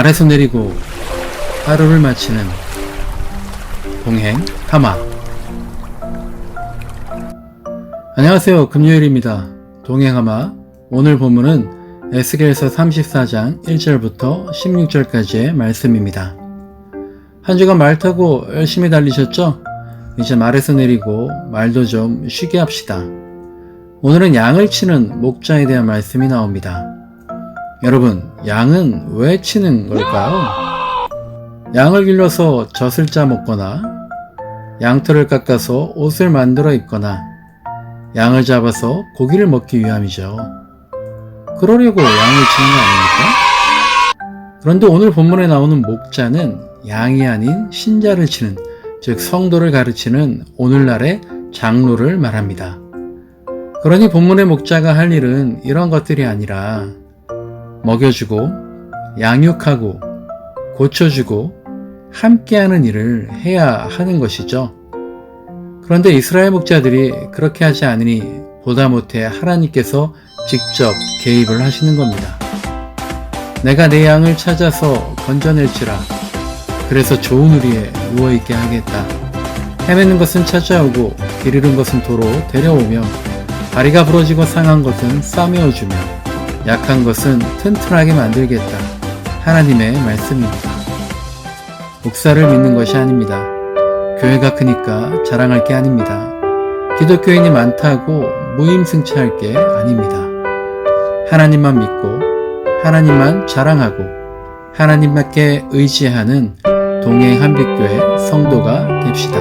말에서 내리고 하루를 마치는 동행 하마 안녕하세요. 금요일입니다. 동행 하마 오늘 본문은 에스겔서 34장 1절부터 16절까지의 말씀입니다. 한 주간 말 타고 열심히 달리셨죠? 이제 말에서 내리고 말도 좀 쉬게 합시다. 오늘은 양을 치는 목자에 대한 말씀이 나옵니다 여러분, 양은 왜 치는 걸까요? 양을 길러서 젖을 짜 먹거나, 양털을 깎아서 옷을 만들어 입거나, 양을 잡아서 고기를 먹기 위함이죠. 그러려고 양을 치는 거 아닙니까? 그런데 오늘 본문에 나오는 목자는 양이 아닌 신자를 치는, 즉 성도를 가르치는 오늘날의 장로를 말합니다. 그러니 본문의 목자가 할 일은 이런 것들이 아니라 먹여주고 양육하고 고쳐주고 함께하는 일을 해야 하는 것이죠. 그런데 이스라엘 목자들이 그렇게 하지 않으니 보다 못해 하나님께서 직접 개입을 하시는 겁니다. 내가 내 양을 찾아서 건져낼지라. 그래서 좋은 우리에 누워있게 하겠다. 헤매는 것은 찾아오고 길 잃은 것은 도로 데려오며 다리가 부러지고 상한 것은 싸매어주며 약한 것은 튼튼하게 만들겠다. 하나님의 말씀입니다. 목사를 믿는 것이 아닙니다. 교회가 크니까 자랑할 게 아닙니다. 기독교인이 많다고 무임승차할 게 아닙니다. 하나님만 믿고 하나님만 자랑하고 하나님밖에 의지하는 동행 한빛교회 성도가 됩시다.